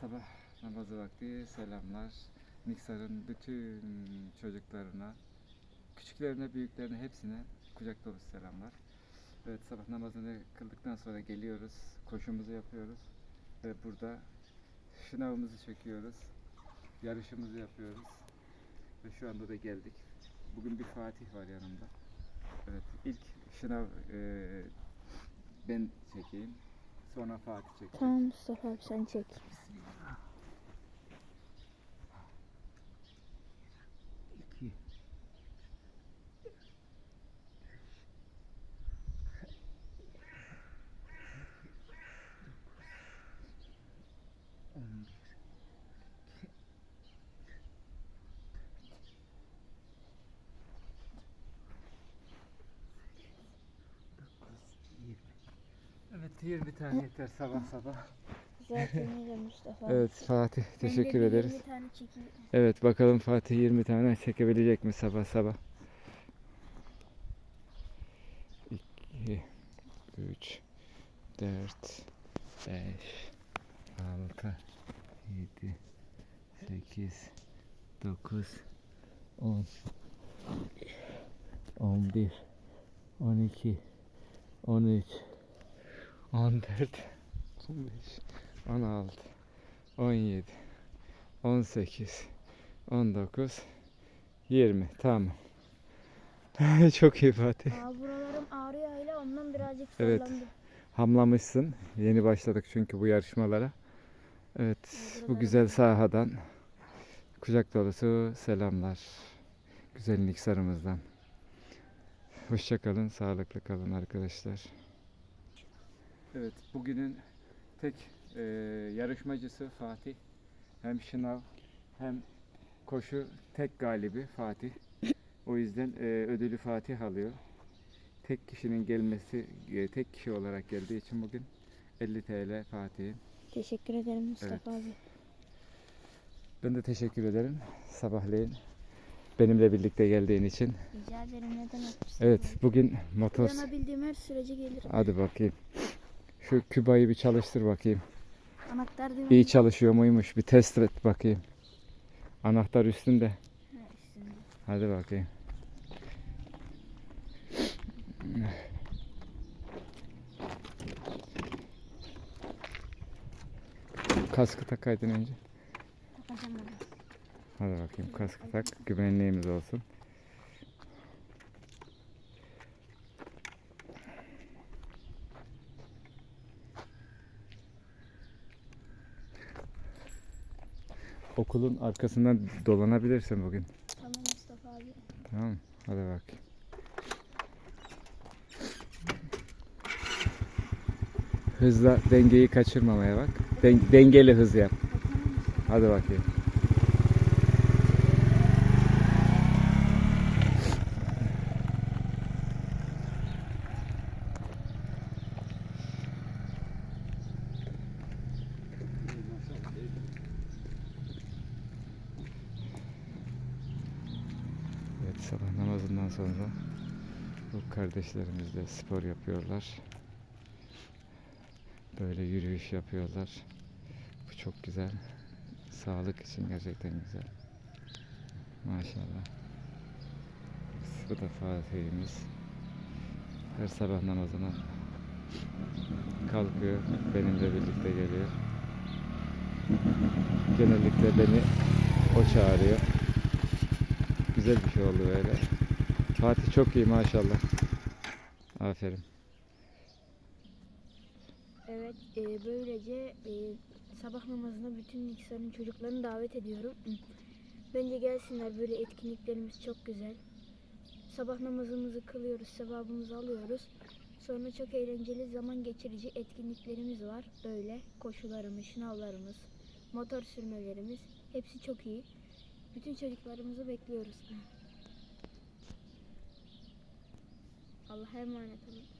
Sabah namazı vakti selamlar. Niksar'ın bütün çocuklarına, küçüklerine, büyüklerine hepsine kucak dolusu selamlar. Evet sabah namazını kıldıktan sonra geliyoruz. Koşumuzu yapıyoruz. Ve burada şınavımızı çekiyoruz. Yarışımızı yapıyoruz. Ve şu anda da geldik. Bugün bir Fatih var yanımda. Evet ilk şınav eee, ben çekeyim. Sonra Fatih çekecek. Tamam Mustafa abi sen çek. İki. 20 tane yeter sabah sabah. Zaten öyle Mustafa. Evet Fatih teşekkür ederiz. 20 tane çekeyim. Evet bakalım Fatih 20 tane çekebilecek mi sabah sabah? 2 3 4 5 6 7 8 9 10 11 12 13 14 15 16 17 18 19 20 tamam. Çok iyi Fatih. Aa, buralarım ağrıyor hala ondan birazcık Evet. sallandım. Hamlamışsın. Yeni başladık çünkü bu yarışmalara. Evet bu güzel sahadan kucak dolusu selamlar. Güzel Niksar'ımızdan. Hoşça kalın, sağlıklı kalın arkadaşlar. Evet, bugünün tek e, yarışmacısı Fatih. Hem şınav hem koşu tek galibi Fatih. O yüzden e, ödülü Fatih alıyor. Tek kişinin gelmesi, e, tek kişi olarak geldiği için bugün 50 TL Fatih'in. Teşekkür ederim Mustafa abi. Ben de teşekkür ederim sabahleyin benimle birlikte geldiğin için. Rica ederim ne demek Mustafa Evet bugün motor... Dayanabildiğim her sürece gelirim. Hadi bakayım. Şu kübayı bir çalıştır bakayım. Anahtar değil mi? İyi çalışıyor muymuş bir test et bakayım. Anahtar üstünde. Ha, üstünde. Hadi bakayım. Kaskı takaydın önce. Hadi bakayım kaskı tak. Güvenliğimiz olsun. Okulun arkasından dolanabilirsin bugün. Tamam Mustafa abi. Tamam. Hadi bakayım. Hızla dengeyi kaçırmamaya bak. Den- dengeli hız yap. Hadi bakayım. Evet sabah namazından sonra bu kardeşlerimiz de spor yapıyorlar. Böyle yürüyüş yapıyorlar. Bu çok güzel. Sağlık için gerçekten güzel. Maşallah. Bu da Fatih'imiz. Her sabah namazına kalkıyor. Benimle birlikte geliyor. Genellikle beni o çağırıyor. Güzel bir şey oldu böyle. Fatih çok iyi maşallah. Aferin. Evet e, böylece e, sabah namazına bütün Niksar'ın çocuklarını davet ediyorum. Bence gelsinler böyle etkinliklerimiz çok güzel. Sabah namazımızı kılıyoruz, sevabımızı alıyoruz. Sonra çok eğlenceli zaman geçirici etkinliklerimiz var. Böyle koşularımız, şınavlarımız, motor sürmelerimiz hepsi çok iyi. Bütün çocuklarımızı bekliyoruz. Allah'a emanet olun.